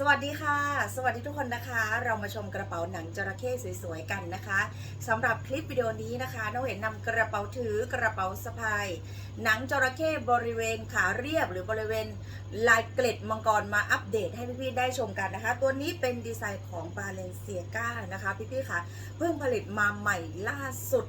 สวัสดีค่ะ สวัสดีทุกคนนะคะ เรามาชมกระเป๋าหนังจระเข้สวยๆกันนะคะสำหรับคลิปวิดีโอนี้นะคะน้องเห็นนำกระเป๋าถือกระเป๋าสะพาย หนังจระเข้บริเวณขาเรียบ หรือบริเวณลายเกล็ดมังกรมาอัปเดตให้พี่ๆได้ชมกันนะคะ ตัวนี้เป็นดีไซน์ของบาเลนเซียก้านะคะพี่ๆค่ะเพิ่งผลิตมาใหม่ล่าสุด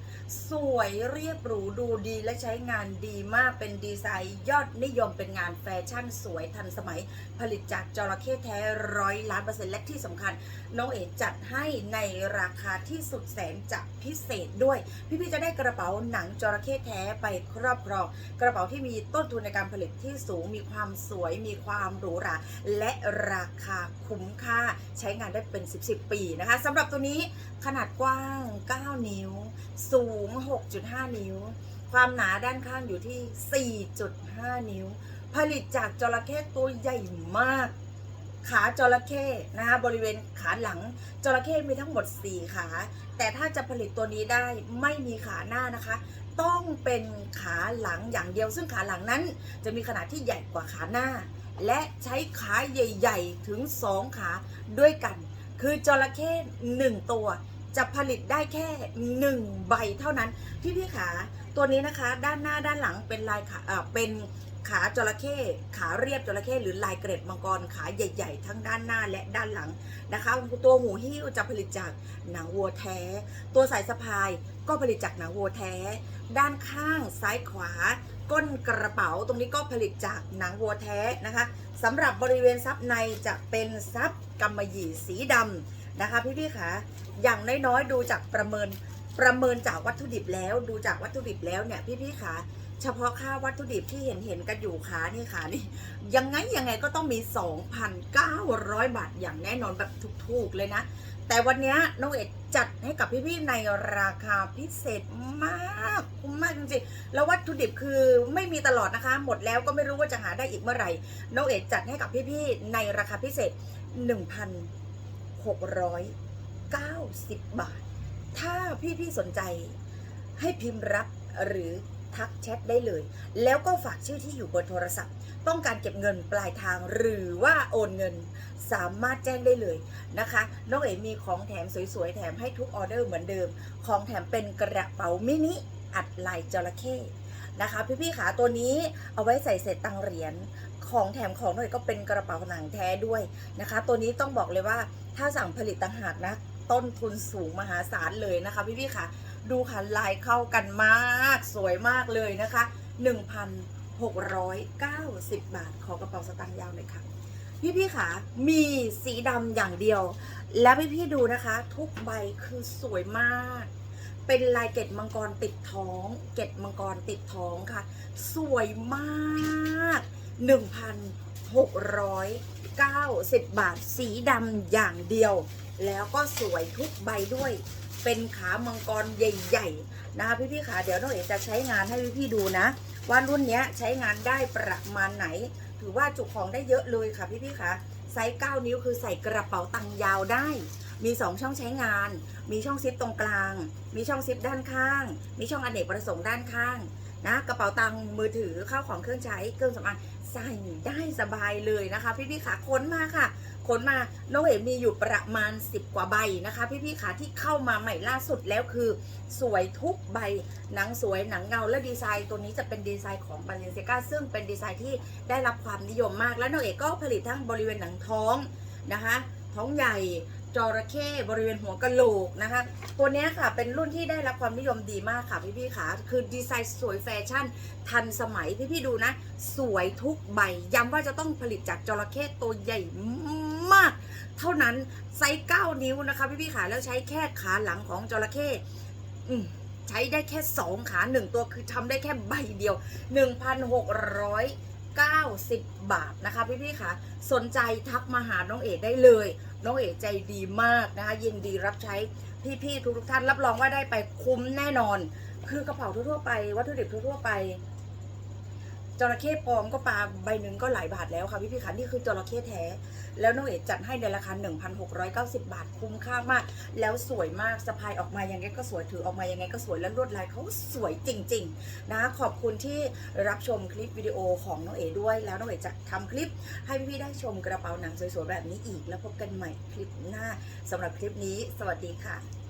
สวยเรียบหรูดูดีและใช้งานดีมากเป็นดีไซน์ยอดนิยมเป็นงานแฟชั่นสวยทันสมัยผลิตจากจระเข้แท้ร้อยล้านเปอร์เซ็นต์และที่สำคัญ น้องเอ๋จัดให้ในราคาที่สุดแสนจะพิเศษด้วย พี่ๆจะได้กระเป๋าหนังจระเข้แท้ไปครอบครอง กระเป๋าที่มีต้นทุนในการผลิตที่สูงมีความสวยมีความหรูหราและราคาคุ้มค่าใช้งานได้เป็น 10 10 ปีนะคะสำหรับตัวนี้ขนาดกว้าง 9 นิ้ว สูง 6.5 นิ้ว ความหนาด้านข้างอยู่ที่ 4.5 นิ้ว ผลิตจากจระเข้ตัวใหญ่มาก ขาจระเข้นะคะบริเวณขาหลังจระเข้มีทั้งหมด 4 ขา แต่ถ้าจะผลิตตัวนี้ได้ไม่มีขาหน้านะคะ ต้องเป็นขาหลังอย่างเดียว ซึ่งขาหลังนั้น จะมีขนาดที่ใหญ่กว่าขาหน้า และใช้ขาใหญ่ๆ ถึง 2 ขาด้วยกัน คือจระเข้หนึ่งตัวจะผลิตได้แค่ 1 ใบเท่านั้น พี่ๆขาตัวนี้นะคะ ด้านหน้าด้านหลังเป็นลายขาเป็น ขาจระเข้ขาเรียบจระเข้หรือลายเกร็ดมังกรขาใหญ่ ๆ ทั้งด้านหน้าและด้านหลังนะคะตัวหูหิ้วจะผลิตจากหนังวัวแท้ ตัวสายสะพายก็ผลิตจากหนังวัวแท้ ด้านข้างซ้ายขวา ก้นกระเป๋าตรงนี้ก็ผลิตจากหนังวัวแท้นะคะสำหรับบริเวณซับในจะเป็นซับกำมะหยี่สีดำนะคะพี่ๆคะอย่างน้อยๆดูจากประเมินประเมินจากวัตถุดิบแล้ว ดูจากวัตถุดิบแล้วเนี่ยพี่ๆคะ เฉพาะค่าวัตถุดิบที่เห็นเห็นกันอยู่ขานี่ขานี่ ยังไงยังไงก็ต้องมี 2,900 บาทอย่างแน่นอนแบบถูกๆเลยนะ แต่วันนี้น้องเอ็ดจัดให้กับพี่ๆในราคาพิเศษมากคุ้มมากจริงๆ แล้ววัตถุดิบคือไม่มีตลอดนะคะ หมดแล้วก็ไม่รู้ว่าจะหาได้อีกเมื่อไหร่น้องเอ็ดจัดให้กับพี่ๆในราคาพิเศษ 1,690 บาท ถ้าพี่ๆสนใจให้พิมพ์รับหรือ ทักแชทได้เลย แล้วก็ฝากชื่อที่อยู่บนโทรศัพท์ ต้องการเก็บเงินปลายทางหรือว่าโอนเงินสามารถแจ้งได้เลยนะคะ น้องเอ๋มีของแถมสวยๆ แถมให้ทุกออเดอร์เหมือนเดิม ของแถมเป็นกระเป๋ามินิอัดลายจระเข้นะคะพี่ๆขาตัวนี้เอาไว้ใส่เศษตังเหรียญของแถมของหน่อยก็เป็นกระเป๋าหนังแท้ด้วยนะคะ ตัวนี้ต้องบอกเลยว่าถ้าสั่งผลิตต่างหากนะ ต้นทุนสูงมหาศาลเลยนะคะพี่ๆค่ะ ดูค่ะลายเข้ากันมาก สวยมากเลยนะคะ 1,690 บาท ขอกระเป๋าสตางค์ยาวเลยค่ะ พี่ๆค่ะมีสีดำอย่างเดียว แล้วพี่ๆดูนะคะ ทุกใบคือสวยมาก เป็นลายเกล็ดมังกรติดท้อง เกล็ดมังกรติดท้องค่ะ สวยมาก 1,690 บาท สีดำอย่างเดียว แล้วก็สวยทุกใบด้วย เป็นขามังกรใหญ่ๆนะคะพี่ๆค่ะเดี๋ยวน้องเอ๋จะใช้งานให้พี่ๆดูนะ ว่ารุ่นนี้ใช้งานได้ประมาณไหน ถือว่าจุของได้เยอะเลยค่ะพี่ๆค่ะไซส์ 9 นิ้วคือใส่กระเป๋าตังยาวได้ มี 2 ช่องใช้งาน มีช่องซิปตรงกลาง มีช่องซิปด้านข้าง มีช่องอเนกประสงค์ด้านข้าง นะกระเป๋าตังค์มือถือข้าวของเครื่องใช้เครื่องสำอางใส่ได้สบายเลยนะคะ พี่ๆค่ะค้นมาค่ะค้นมาน้องเอ๋มีอยู่ประมาณ 10 กว่าใบนะคะ พี่ๆค่ะที่เข้ามาใหม่ล่าสุดแล้วคือ สวยทุกใบหนังสวยหนังเงาและดีไซน์ตัวนี้จะเป็นดีไซน์ของบาเลนเซกาซึ่งเป็นดีไซน์ที่ได้รับความนิยมมาก และน้องเอกก็ผลิตทั้งบริเวณหนังท้องนะคะท้องใหญ่ จระเข้บริเวณหัวกะโหลกนะคะ ตัวนี้ค่ะเป็นรุ่นที่ได้รับความนิยมดีมากค่ะพี่ๆค่ะ คือดีไซน์สวยแฟชั่น ทันสมัยพี่ๆดูนะ สวยทุกใบ ย้ำว่าจะต้องผลิตจากจระเข้ตัวใหญ่มาก เท่านั้นไซส์9นิ้วนะคะพี่ๆค่ะแล้วใช้แค่ขาหลังของจระเข้ใช้ได้แค่ 2 ขา 1 ตัวคือทำได้แค่ใบเดียว 90 บาทนะคะพี่ๆค่ะสนใจทักมาหาน้องเอกได้เลย น้องเอกใจดีมากนะคะยินดีรับใช้พี่ๆทุกๆท่านรับรองว่าได้ไปคุ้มแน่นอน คือกระเป๋าทั่วๆไปวัตถุดิบทั่วๆไป จระเข้ปลอมก็ปลาใบหนึ่งก็หลายบาทแล้วค่ะพี่พี่คะนี่คือจระเข้แท้ แล้วน้องเอ๋จัดให้ในราคา 1,690 บาทคุ้มค่ามาก แล้วสวยมากสะพายออกมายังไงก็สวยถือออกมายังไงก็สวยแล้วลวดลายเขาสวยจริง ๆ นะ ขอบคุณที่รับชมคลิปวิดีโอของน้องเอ๋ด้วย แล้วน้องเอ๋จะทำคลิปให้พี่ๆได้ชมกระเป๋าหนังสวยๆแบบนี้อีก แล้วพบกันใหม่คลิปหน้าสำหรับคลิปนี้ สวัสดีค่ะ